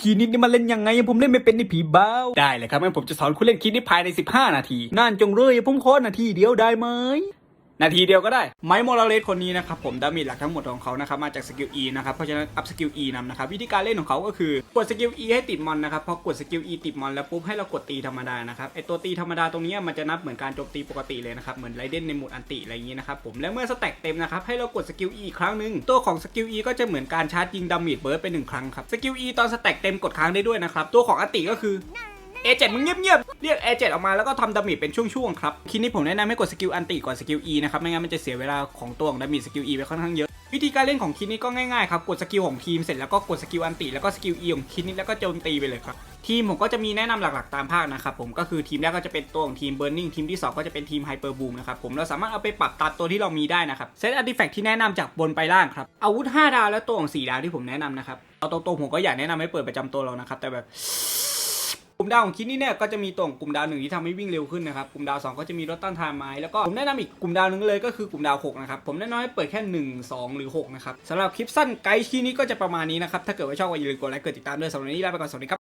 คีนิดนี่มันเล่นยังไงผมเล่นไม่เป็นในผีบ้าได้เลยครับงั้นผมจะสอนคุณเล่นคีนิดภายใน 15 นาทีนั่นจงเลยผมขอนาทีเดียวได้ไหม นาทีเดียวก็ได้ ไมค์โมราเลสคนนี้นะครับผมดาเมจหลักทั้งหมดของเขานะครับมาจากสกิล E นะครับเพราะฉะนั้นอัพสกิล E นำนะครับวิธีการเล่นของเขาก็คือกดสกิล E ให้ติดมอนนะครับพอกดสกิล E ติดมอนแล้วปุ๊บให้เรากดตีธรรมดานะครับไอตัวตีธรรมดาตรงนี้มันจะนับเหมือนการโจมตีปกติเลยนะครับเหมือนไรเดนในหมดอันติอะไรอย่างนี้นะครับผมและเมื่อสแต็กเต็มนะครับให้เรากดสกิล E อีกครั้งหนึ่งตัวของสกิล E ก็จะเหมือนการชาร์จยิงดาเมจเบิร์ดไปหนึ่งครั้งครับสกิล E ตอนสแต็กเต็มกดค้างได้ด้วยนะครับตัวของอันติก็คือ เอเจมึงเงียบๆ เรียกเอเจออกมาแล้วก็ทำดามจเป็นช่วงๆครับ คลิปนี้ผมแนะนำให้กดสกิลอันติก่อนสกิล E นะครับ ไม่งั้นมันจะเสียเวลาของตัวของดามจสกิล E ไปค่อนข้างเยอะ วิธีการเล่นของคิดนี้ก็ง่ายๆครับกดสกิลของทีมเสร็จแล้วก็กดสกิลอันติแล้วก็สกิล E ของคิดนี้แล้วก็โจมตีไปเลยครับทีมผมก็จะมีแนะนำหลักๆตามภาคนะครับผมก็คือทีมแรกก็จะเป็นตัวของทีม Burning ทีมที่ 2 ก็จะเป็นทีม Hyper Boom นะครับผมเราสามารถเอาไปปรับตัดตัวที่เรามีได้นะครับเซตอาร์ติแฟกที่แนะนำจากบนไปล่างครับอาวุธ 5 ดาวและตัวของ 4 ดาวที่ผมแนะนำนะครับเอาตรงๆผมก็อยากแนะนำให้เปิดประจำตัวเรานะครับแต่แบบ กลุ่มดาวของคิดนี่เนี่ยก็จะมีตัวงกลุ่มดาวหนึ่งที่ทำให้วิ่งเร็วขึ้นนะครับกลุ่มดาว 2 ก็จะมีรถต้านทานไม้แล้วก็ผมแนะนำอีกกลุ่มดาวหนึ่งเลยก็คือกลุ่มดาว6นะครับผมแนะนำให้เปิดแค่ 1 2 หรือ6นะครับสำหรับคลิปสั้นไกด์ที่นี้ก็จะประมาณนี้นะครับถ้าเกิดว่าชอบก็อย่าลืมกดไลค์กดติดตามด้วยสำหรับวันนี้ลาไปก่อนสวัสดีครับ